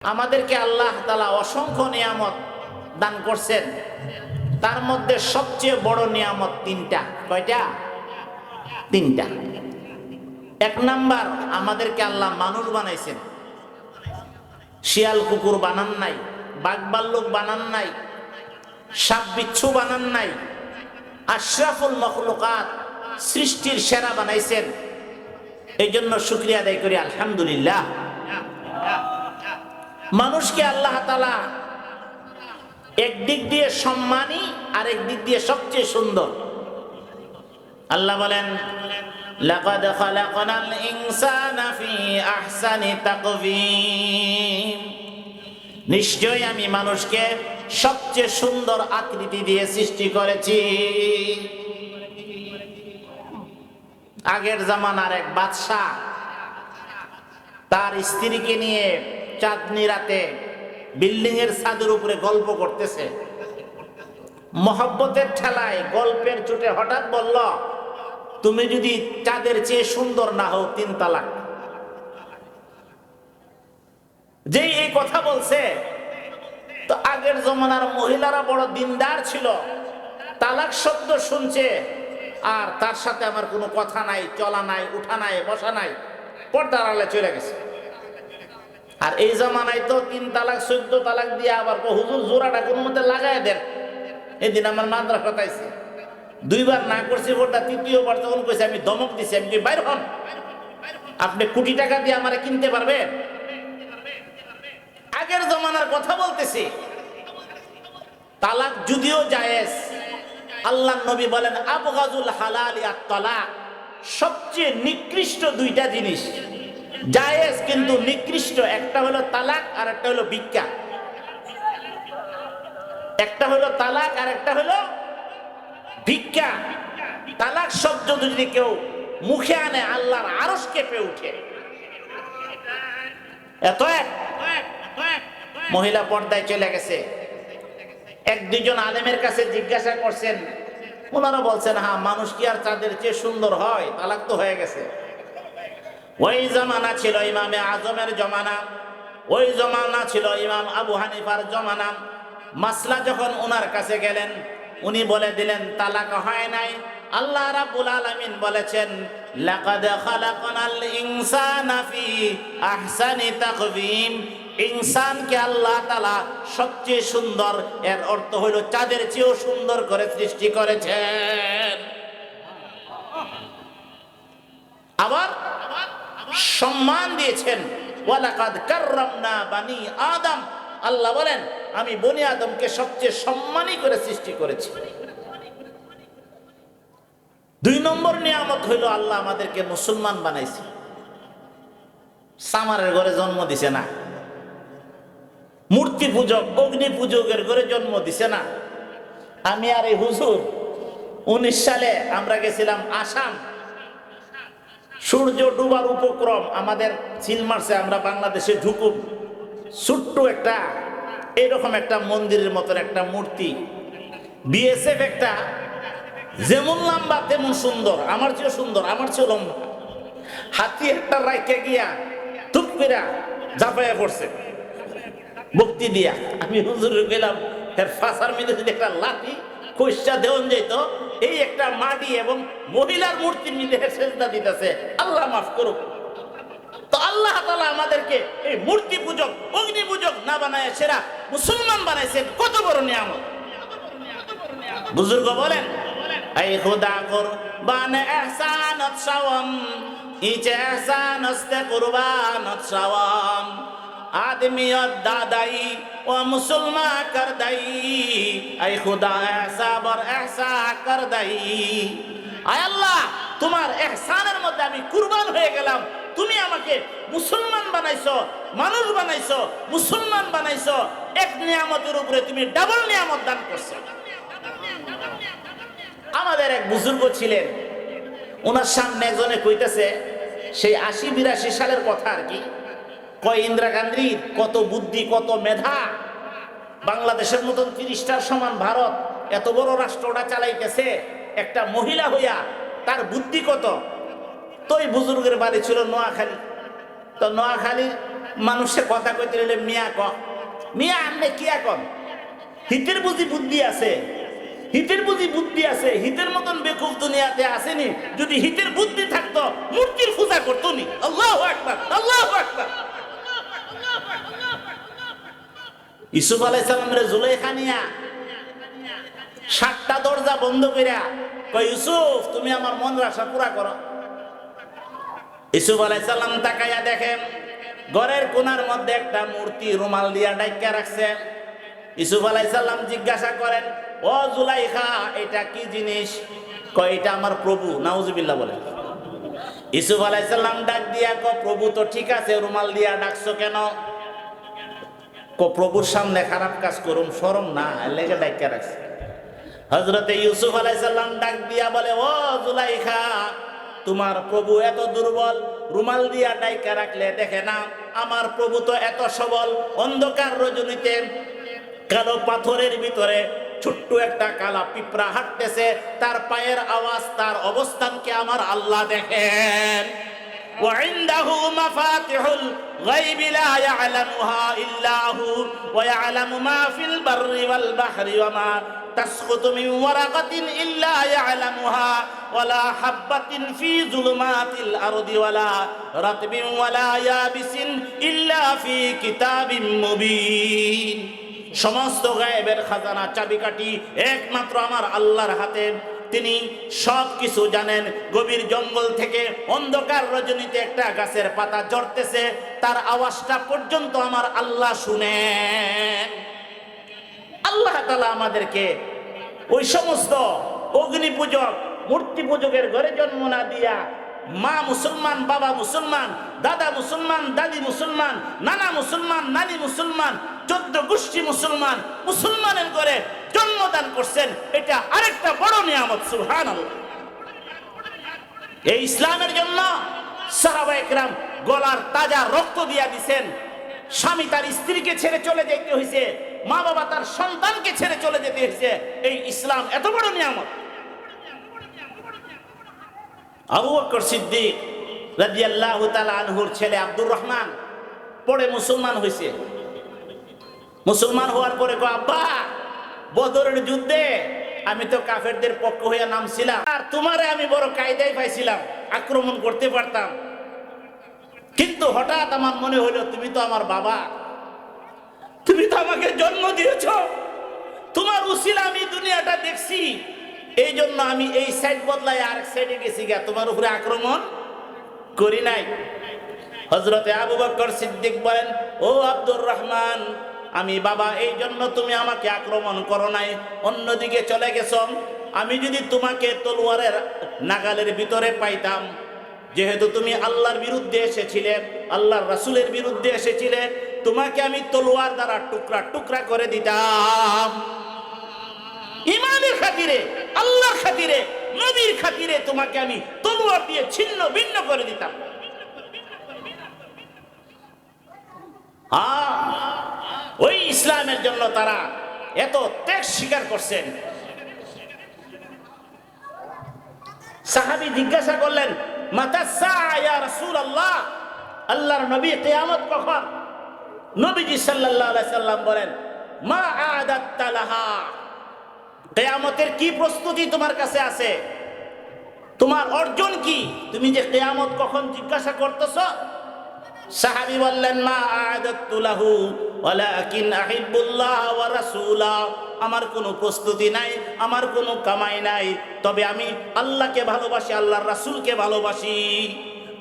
আমাদেরকে আল্লাহ তালা অসংখ্য নিয়ামত দান করছেন। তার মধ্যে সবচেয়ে বড় নিয়ামত তিনটা। কয়টা? তিনটা। এক নাম্বার, আমাদেরকে আল্লাহ মানুষ বানাইছেন। শিয়াল কুকুর বানান নাই বাঘ বাল্লুক বানান নাই সাপ বিচ্ছু বানান নাই, আশরাফুল মখলুকাত সৃষ্টির সেরা বানাইছেন। এই জন্য শুক্রিয়া আদায় করি, আলহামদুলিল্লাহ। মানুষকে আল্লাহ তালা একদিক দিয়ে সম্মানী আর একদিক দিয়ে সবচেয়ে সুন্দর। আল্লাহ বলেন খালাকনাল ইনসানা ফি আহসানি তাকওয়িম নিশ্চয়ই আমি মানুষকে সবচেয়ে সুন্দর আকৃতি দিয়ে সৃষ্টি করেছি। আগের জামানার এক বাদশাহ তার স্ত্রীকে নিয়ে চাঁদনি রাতে বিল্ডিং এর ছাদের উপরে গল্প করতেছে। মহব্বতের ঠেলায় গল্পের চোটে হঠাৎ বলল, তুমি যদি চাঁদের চেয়ে সুন্দর না হও, তিন তালাক। যেই এই কথা বলছে, তো আগের জমানার মহিলারা বড় দিনদার ছিল। তালাক শব্দ শুনছে, আর তার সাথে আমার কোনো কথা নাই, চলা নাই, উঠা নাই, বসা নাই, পর্দার আলে চলে গেছে। আর এই জামানায় তো তিন তালাক, চোদ্দ তালাক দিয়ে আবার হুজুর জোড়াটা কোনো মতে লাগাই দেন? এদিন আমার মাদ্রাসা পাইছে দুইবার না করছি ভোটটা, তৃতীয়বার যখন কইছে আমি দমক দিছি, আমি বাইর হন। আপনি কোটি টাকা দিয়ে আমারে কিনতে পারবেন আগের জমানার কথা বলতেছি। তালাক যদিও জায়েজ, আল্লাহ নবী বলেন, আবগাজুল হালাল তালাক সবচেয়ে নিকৃষ্ট দুইটা জিনিস। জায়েজ কিন্তু নিকৃষ্ট। একটা হলো তালাক আর একটা হলো ভিক্ষা। একটা হলো তালাক আর একটা হলো ভিক্ষা। তালাক শব্দ যদি কেউ মুখে আনে, আল্লাহর আরস কেঁপে উঠে এত মহিলা পর্দায় চলে গেছে। এক দুজন আলেমের কাছে জিজ্ঞাসা করছেন ওনারা বলছেন হ্যাঁ মানুষ কি আর চাঁদের চেয়ে সুন্দর হয়? তালাক তো হয়ে গেছে। ওই জমানা ছিল ইমামে আজমের জমানা, ওই জমানা ছিল ইমাম আবু হানিফার জমানা। মাসলা যখন ওনার কাছে গেলেন, উনি বলে দিলেন, তালাক হয় নাই। আল্লাহ রাব্বুল আলামিন বলেছেন, লাকাদ খালাকনাল ইনসানা ফি আহসানি তাকওয়িম ইনসানকে আল্লাহ তাআলা সবচেয়ে সুন্দর, এর অর্থ হলো চাঁদের চেয়েও সুন্দর করে সৃষ্টি করেছেন। আবার সম্মান দিয়েছেন। ওয়ালাকাদ বানি আদম। আল্লাহ বলেন, আমি বনি আদমকে সবচেয়ে সম্মানী করে সৃষ্টি করেছি। দুই নম্বর নিয়ামত হইল, আল্লাহ আমাদেরকে মুসলমান বানাইছে। সামারের ঘরে জন্ম দিছে না। মূর্তি পূজক, অগ্নি পূজকের ঘরে জন্ম দিছে না। আমি আর এই হুজুর, উনিশ সালে আমরা গেছিলাম আসাম। সূর্য ডুবার উপক্রম আমাদের চিল মারছে, আমরা বাংলাদেশে ঢুকুব ছোট্ট একটা, এরকম একটা মন্দিরের মতন একটা মূর্তি। বিএসএফ একটা, যেমন লম্বা, তেমন সুন্দর। আমার চেয়ে সুন্দর, আমার চেয়ে লম্বা। হাতি একটা রাইকে গিয়া টুক করে ঝাঁপাইয়া পড়ছে। মুক্তি দিয়া। আমি হুজুর গেলাম এর ফাঁসার মিলে যদি একটা লাঠি কইসা দেওয়ান যেত এই একটা মাটি এবং মহিলার মূর্তির মধ্যে সেজদা দিতেছে। আল্লাহ মাফ করুক। তো আল্লাহ তালা আমাদেরকে এই মূর্তি পূজক, অগ্নি পূজক না বানায় সেরা মুসলমান বানাইছেন। কত বড় নিয়ামত। বুজুর্গ বলেন এই খুদা কর, বানে এহসানত সাওয়াম ইচে এহসান হস্তে কুরবানত সাওয়াম। আদমিয়ত দাদাই ও মুসলমা কর দাই আই খুদা এহসা বর এহসা কর দাই আয় আল্লাহ, তোমার এহসানের মধ্যে আমি কুরবান হয়ে গেলাম। তুমি আমাকে মুসলমান বানাইছো, মানুষ বানাইছো, মুসলমান বানাইছো। এক নিয়ামতের উপরে তুমি ডাবল নিয়ামত দান করছ। আমাদের এক বুজুর্গ ছিলেন। ওনার সামনে একজনে কইতেছে, সেই আশি বিরাশি সালের কথা আর কি। কয় ইন্দিরা গান্ধীর কত বুদ্ধি, কত মেধা? বাংলাদেশের মতন তিরিশটার সমান ভারত, এত বড় রাষ্ট্রটা চালাইতেছে, একটা মহিলা হইয়া তার বুদ্ধি কত? তো এই বুজুর্গের বাড়ি ছিল নোয়াখালী। তো নোয়াখালীর মানুষের কথা কইতে গেলে মিয়া ক। মিয়া আনলে কি এখন হিতের বুঝি বুদ্ধি আছে। হিতের বুঝি বুদ্ধি আছে। হিতের মতন বেকুব দুনিয়াতে আসেনি। যদি হিতের বুদ্ধি থাকতো, মূর্তির পূজা করতো নি। আল্লাহ আকবার আল্লাহ আকবার। ইসুফ আলাইসালামের জুলেখা নিয়া সাতটা দরজা বন্ধ কইরা কয়, ইউসুফ, তুমি আমার মন আশা পুরা করো। ইসুফ আলাইসাল্লাম তাকাইয়া দেখেন, ঘরের কোনার মধ্যে একটা মূর্তি রুমাল দিয়া ডাইকা রাখছে। ইসুফ আলাইসাল্লাম জিজ্ঞাসা করেন, ও জুলাইখা, এটা কি জিনিস? কয়, এটা আমার প্রভু। নাউজুবিল্লাহ বলে। ইসুফ আলাইসাল্লাম ডাক দিয়া ক প্রভু তো ঠিক আছে, রুমাল দিয়া ডাকছো কেন? প্রভুর সামনে খারাপ কাজ করুম শরম না, লেগে ডাইকা রাখছে। হজরতে ইউসুফ আলাইসাল্লাম ডাক দিয়া বলে, ও জুলাইখা, তোমার প্রভু এত দুর্বল, রুমাল দিয়া ডাইকা রাখলে, দেখে না, আমার প্রভু তো এত সবল, অন্ধকার রজনীতে কালো পাথরের ভিতরে ছোট্ট একটা কালা পিঁপড়া হাঁটতেছে, তার পায়ের আওয়াজ, তার অবস্থানকে আমার আল্লাহ দেখেন? وعنده مفاتح الغيب لا يعلمها إلا هو ويعلم ما في البر والبحر وما تسقط من ورقة إلا يعلمها ولا حبة في ظلمات الأرض ولا رطب ولا يابس إلا في كتاب مبين সমস্ত গায়েবের খাজানা চাবিকাঠি একমাত্র আমার আল্লাহর হাতে তিনি সব কিছু জানেন। গভীর জঙ্গল থেকে অন্ধকার রজনীতে একটা গাছের পাতা জড়তেছে তার আওয়াজটা পর্যন্ত আমার আল্লাহ শুনেন। আল্লাহ তালা আমাদেরকে ওই সমস্ত অগ্নি পূজক মূর্তি পূজকের ঘরে জন্ম না দিয়া মা মুসলমান, বাবা মুসলমান দাদা মুসলমান, দাদি মুসলমান, নানা মুসলমান, নানি মুসলমান, চোদ্দ গোষ্ঠী মুসলমান, মুসলমানের করে জন্মদান করছেন, এটা আরেকটা বড় নিয়ামত সুহান এই ইসলামের জন্য সাহাবা একরাম গলার তাজা রক্ত দিয়া দিছেন। স্বামী তার স্ত্রীকে ছেড়ে চলে যেতে হয়েছে মা বাবা তার সন্তানকে ছেড়ে চলে যেতে হয়েছে। এই ইসলাম এত বড় নিয়ামত। আবু বকর সিদ্দিক রাদিয়াল্লাহু তাআলা আনহুর ছেলে আব্দুর রহমান পরে মুসলমান হয়েছে। মুসলমান হওয়ার পরে আব্বা, বদরের যুদ্ধে আমি তো কাফেরদের পক্ষ হইয়া নামছিলাম আর তোমারে আমি বড় কায়দায় পাইছিলাম, আক্রমণ করতে পারতাম। কিন্তু হঠাৎ আমার মনে হইল, তুমি তো আমার বাবা, তুমি তো আমাকে জন্ম দিয়েছ। তোমার উসিলা আমি দুনিয়াটা দেখছি। এই জন্য আমি এই সাইড বদলাই আরেক সাইডে গেছি গা তোমার উপরে আক্রমণ করি নাই। হজরতে আবু বকর সিদ্দিক বলেন, ও আব্দুর রহমান, আমি বাবা, এই জন্য তুমি আমাকে আক্রমণ করো নাই। অন্যদিকে চলে গেছ। আমি যদি তোমাকে তলোয়ারের নাগালের ভিতরে পাইতাম, যেহেতু তুমি আল্লাহর বিরুদ্ধে এসেছিলে, আল্লাহর রাসুলের বিরুদ্ধে এসেছিলে, তোমাকে আমি তলোয়ার দ্বারা টুকরা টুকরা করে দিতাম। ইমানের খাতিরে, আল্লাহর খাতিরে, নবীর খাতিরে তোমাকে আমি তলোয়ার দিয়ে ছিন্ন ভিন্ন করে দিতাম। ওই ইসলামের জন্য তারা এত ত্যাগ স্বীকার করছেন। সাহাবি জিজ্ঞাসা করলেন আল্লাহর নবী কিয়ামত কখন? নবীজি সাল্লাম বলেন, মা আদাত্তা লাহা কেয়ামতের কি প্রস্তুতি তোমার কাছে আছে? তোমার অর্জন কি? তুমি যে কেয়ামত কখন জিজ্ঞাসা করতেছ? সাহাবি বললেন, মা আদাত্তু লাহু, ওয়ালাকিন আহিব্বুল্লাহ ওয়া রাসূলা। আমার কোনো প্রস্তুতি নাই, আমার কোনো কামাই নাই। তবে আমি আল্লাহকে ভালোবাসি, আল্লাহর রাসূলকে ভালোবাসি।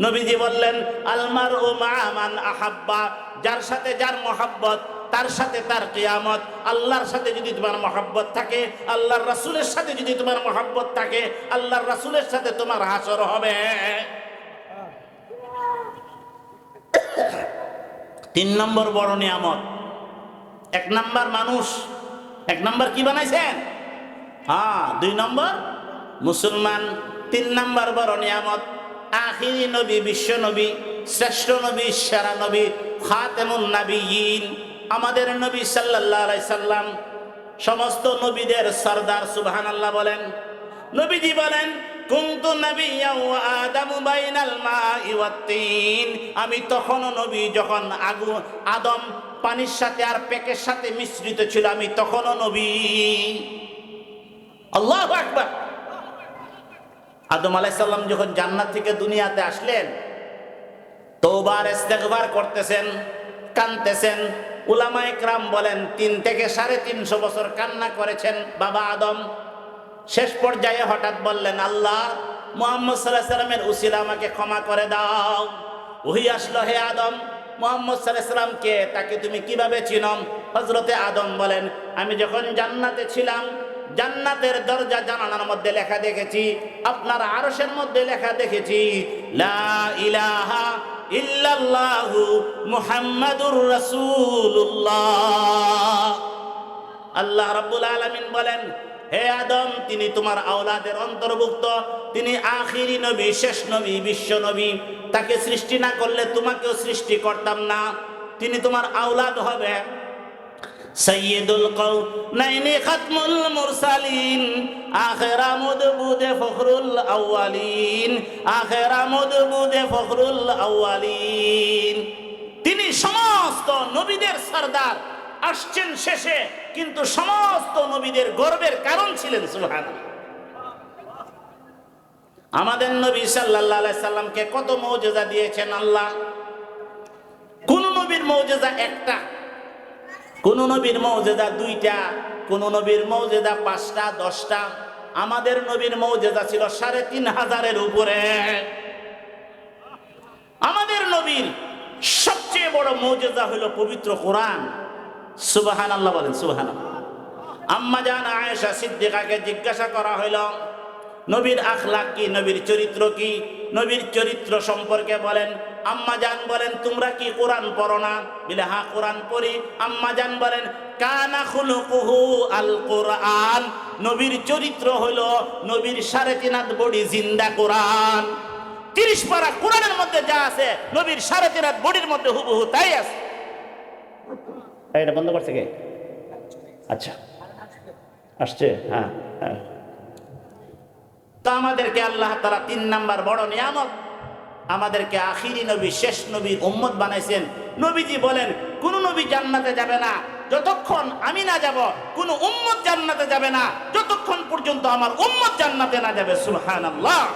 নবীজি বললেন আলমার ও মা মান আহাব্বা। যার সাথে যার মহাব্বত তার সাথে তার কিয়ামত, আল্লাহর সাথে যদি তোমার মহাব্বত থাকে, আল্লাহর রাসূলের সাথে যদি তোমার মহাব্বত থাকে, আল্লাহর রাসূলের সাথে তোমার হাসর হবে। তিন নম্বর বড় নিয়ামত। এক নাম্বার মানুষ, এক নাম্বার কি বানাইছেন? হ্যাঁ দুই নম্বর মুসলমান, তিন নাম্বার বড় নিয়ামত। আখিরি নবী, বিশ্ব নবী, শ্রেষ্ঠ নবী, সেরা নবী, খাতেমুন নাবিয়িন আমাদের নবী আলাইহি সাল্লাম সমস্ত নবীদের সরদার সুবহানাল্লাহ বলেন। নবীজি বলেন, কুনতু আমি তখনও নবী যখন আগু, আদম পানির সাথে আর পেকের সাথে মিশ্রিত ছিল, আমি তখনও নবী। আল্লাহু আকবার। আদম আলাইসাল্লাম যখন জান্নাত থেকে দুনিয়াতে আসলেন তোবার করতেছেন, কানতেছেন উলামা একরাম বলেন, তিন থেকে সাড়ে তিনশো বছর কান্না করেছেন বাবা আদম। শেষ পর্যায়ে হঠাৎ বললেন, আল্লাহ, মোহাম্মদ সাল্লাহ সাল্লামের আমাকে ক্ষমা করে দাও। ওহি আসলো, হে আদম, মোহাম্মদ সাল্লাহ সাল্লামকে তাকে তুমি কীভাবে চিনম হজরতে আদম বলেন, আমি যখন জান্নাতে ছিলাম, জান্নাতের দরজা জানানোর মধ্যে লেখা দেখেছি, আপনার আরসের মধ্যে লেখা দেখেছি, লা ইলাহা ইল্লাল্লাহু মুহাম্মাদুর রাসূলুল্লাহ। আল্লাহ রাব্বুল আলামিন বলেন, হে আদম, তিনি তোমার আওলাদের অন্তর্ভুক্ত। তিনি আখিরি নবী, শেষ নবী, বিশ্ব নবী। তাকে সৃষ্টি না করলে তোমাকেও সৃষ্টি করতাম না। তিনি তোমার আওলাদ হবে। সৈয়দুল কৌনাইনি খাতমুল মুরসালিন, আখেরা মুদবুদে ফখরুল আউয়ালিন, আখেরা মুদবুদে ফখরুল আউয়ালিন। তিনি সমস্ত নবীদের সর্দার, আসছেন শেষে, কিন্তু সমস্ত নবীদের গর্বের কারণ ছিলেন সুবহান আমাদের নবী আলাইহি সাল্লামকে কত মৌজেজা দিয়েছেন আল্লাহ? কোন নবীর মৌজেজা একটা। কোন নবীর মৌজেদা দুইটা, কোন নবীর মৌজেদা পাঁচটা, দশটা। আমাদের নবীর মৌজেদা ছিল সাড়ে তিন হাজারের উপরে। আমাদের নবীর সবচেয়ে বড় মৌজেদা হলো পবিত্র কোরআন। সুবাহান আল্লাহ বলেন সুবাহান আম্মা জান আয়েশা সিদ্দিকাকে জিজ্ঞাসা করা হইল নবীর আখলাক কি, নবীর চরিত্র কি? নবীর চরিত্র সম্পর্কে বলেন আম্মা জান বলেন, তোমরা কি কোরআন পড়ো না? বলে হ্যাঁ কোরআন পড়ি। আম্মা জান বলেন, কানা খুলুকুহু আল কোরআন। নবীর চরিত্র হলো নবীর সাড়ে তিন হাত বডি জিন্দা কোরআন। তিরিশ পারা কোরআনের মধ্যে যা আছে, নবীর সাড়ে তিন হাত বডির মধ্যে হুবহু তাই আছে। এটা বন্ধ করছে কে? আচ্ছা। আসছে? হ্যাঁ হ্যাঁ। তো আমাদেরকে আল্লাহ তারা তিন নাম্বার বড় নিয়ামত আমাদেরকে আখিরি নবী, শেষ নবী উম্মত বানাইছেন। নবীজি বলেন, কোন নবী জান্নাতে যাবে না। যতক্ষণ আমি না যাব, কোন উম্মত জান্নাতে যাবে না। যতক্ষণ পর্যন্ত আমার উম্মত জান্নাতে না যাবে, সুবহানাল্লাহ।